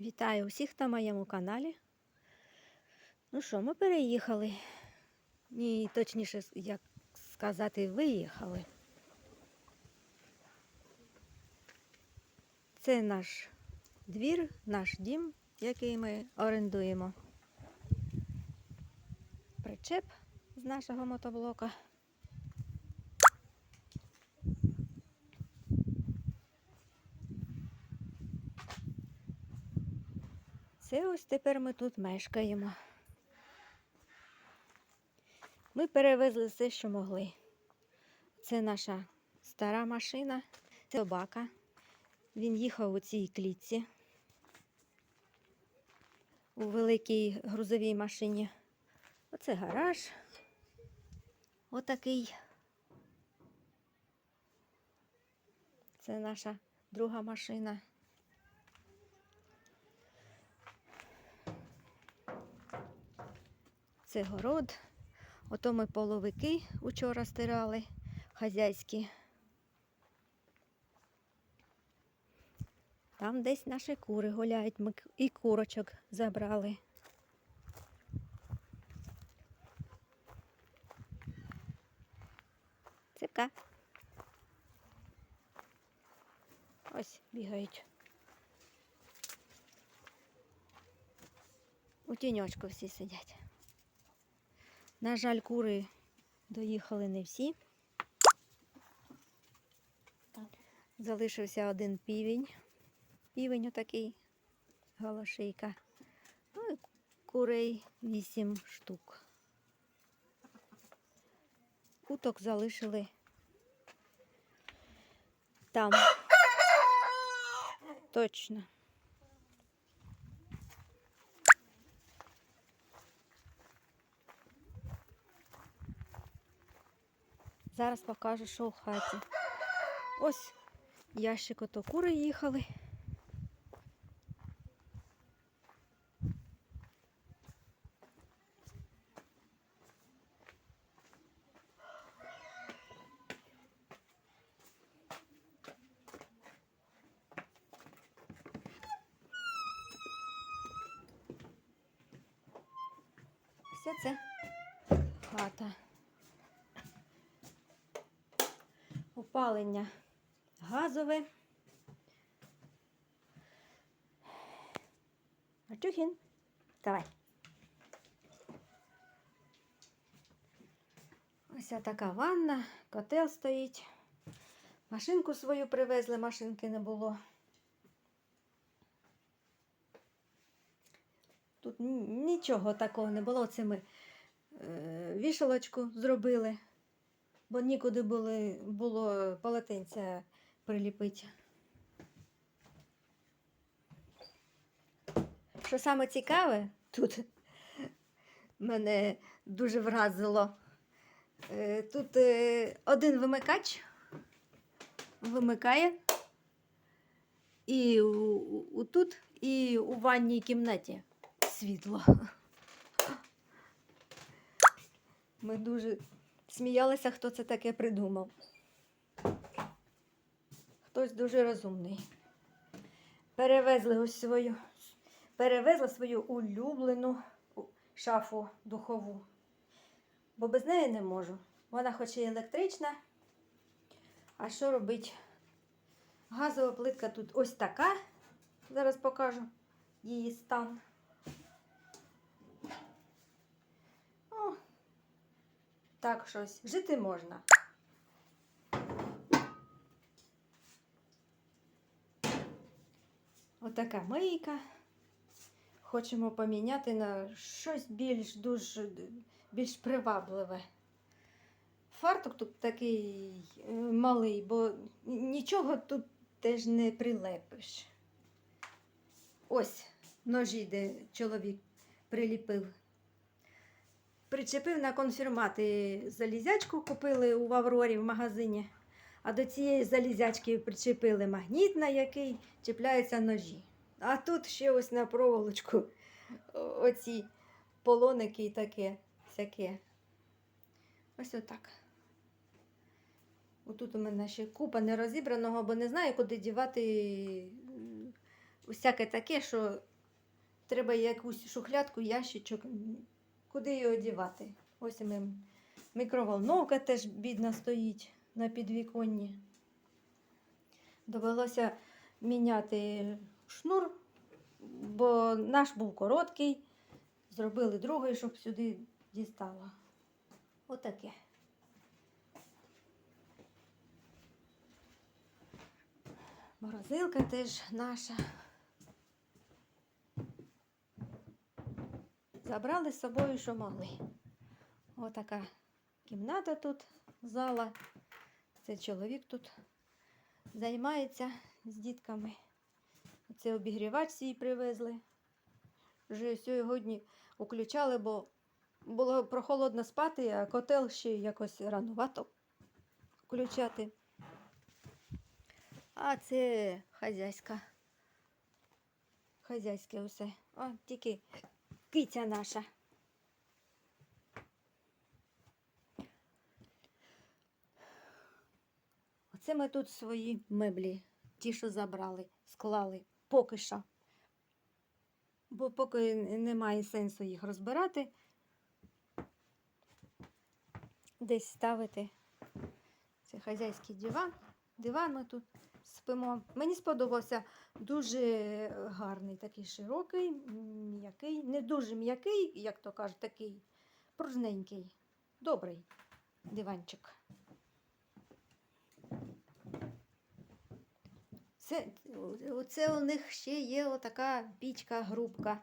Вітаю усіх на моєму каналі. Ну що, ми переїхали. Ні, точніше, як сказати, виїхали. Це наш двір, наш дім, який ми орендуємо. Причеп з нашого мотоблока. Це ось тепер ми тут мешкаємо. Ми перевезли все, що могли. Це наша стара машина, це собака. Він їхав у цій клітці у великій грузовій машині. Оце гараж. Отакий. Це наша друга машина. Це город. Ото ми половики учора стирали, хазяйські. Там десь наші кури гуляють, ми і курочок забрали. Ципка. Ось бігають. У тіньочку всі сидять. На жаль, кури доїхали не всі. Залишився один півень. Півень отакий галашийка. Ну і курей вісім штук. Уток залишили там. Точно. Зараз покажу, що в хаті. Ось ящик ото кури їхали. Все це хата. Опалення газове. Артюхін, давай. Ось така ванна, котел стоїть. Машинку свою привезли, машинки не було. Тут нічого такого не було. Це ми е, вішалочку зробили, бо нікуди були, було полотенця приліпити. Що саме цікаве, тут мене дуже вразило. Е, Тут е, один вимикач вимикає і у, тут, і у ванній кімнаті світло. Ми дуже сміялися, хто це таке придумав. Хтось дуже розумний. Перевезли ось свою, перевезли свою улюблену шафу духову. Бо без неї не можу. Вона хоч і електрична. А що робить? Газова плитка тут ось така. Зараз покажу її стан. Так щось. Жити можна. Отака мийка. Хочемо поміняти на щось більш дуже більш привабливе. Фартук тут такий е, малий, бо нічого тут теж не прилепиш. Ось ножі, де чоловік приліпив. Причепив на конфірмати залізячку, купили у Аврорі в магазині. А до цієї залізячки причепили магніт, на який чіпляються ножі. А тут ще ось на проволочку оці полоники і таке всяке. Ось отак. Отут у мене ще купа нерозібраного, бо не знаю, куди дівати усяке таке, що треба якусь шухлядку, ящичок, куди його дівати. Ось ми. Мікроволновка теж бідна стоїть на підвіконні. Довелося міняти шнур, бо наш був короткий. Зробили другий, щоб сюди дістало. Отаке. Морозилка теж наша. Забрали з собою, що могли. Отака кімната тут, зала. Це чоловік тут займається з дітками. Це обігрівач свій привезли. Вже сьогодні включали, бо було прохолодно спати, а котел ще якось ранувато включати. А це хазяйська. Хазяйське усе. О, тільки киця наша. Оце ми тут свої меблі, ті, що забрали, склали поки що. Бо поки немає сенсу їх розбирати, десь ставити. Це хазяйський диван. Диван ми тут спимо. Мені сподобався дуже гарний, такий широкий, м'який, не дуже м'який, як то кажуть, такий пружненький, добрий диванчик. Це, оце у них ще є отака пічка, грубка.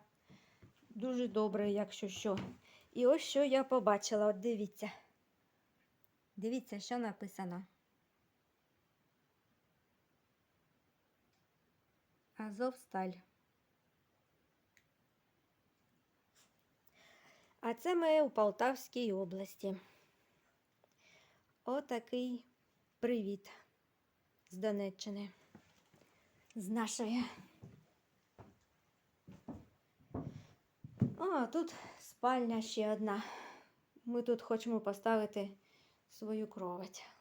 Дуже добре, якщо що. І ось що я побачила, от дивіться. Дивіться, що написано. Азовсталь. А це ми у Полтавській області. Отакий привіт з Донеччини. З нашої. О, тут спальня ще одна. Ми тут хочемо поставити свою кровать.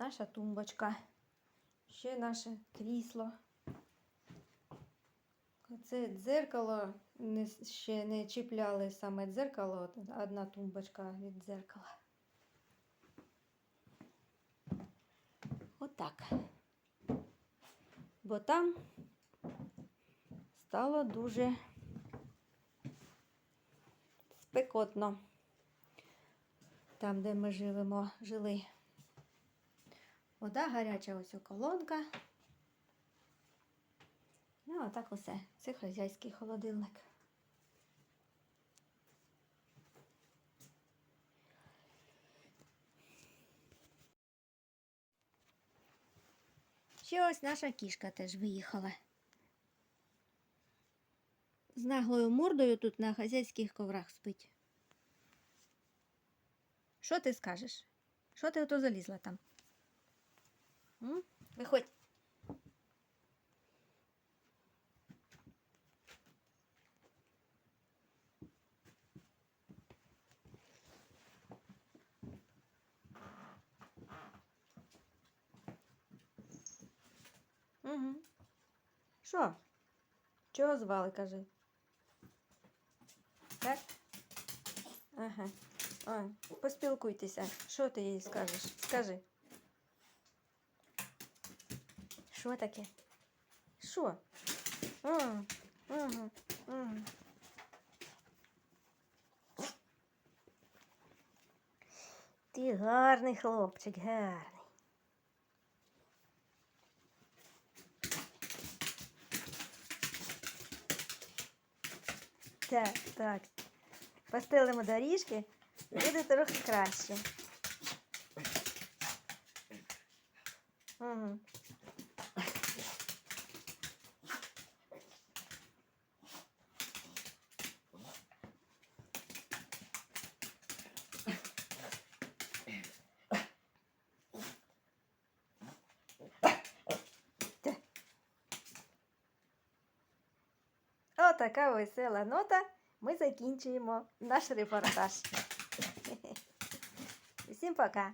Наша тумбочка. Ще наше крісло. Це дзеркало ще не чіпляли саме дзеркало, одна тумбочка від дзеркала. Отак. Бо там стало дуже спекотно. Там, де ми живемо, жили. Вода гаряча, ось у колонка. Ну, а так усе. Це хазяйський холодильник. Ще ось наша кішка теж виїхала. З наглою мордою тут на хазяйських коврах спить. Що ти скажеш? Що ти ото залізла там? Виходь. Угу. Що? Чого звали, кажи? Так? Ага. Ой, поспілкуйтеся. Що ти їй скажеш? Скажи. Що таке? Що? Ага, ага. Ти гарний хлопчик, гарний. Так, так. Постелимо доріжки, буде трохи краще. Угу. Отака весела нота. Ми закінчуємо наш репортаж. Всім пока!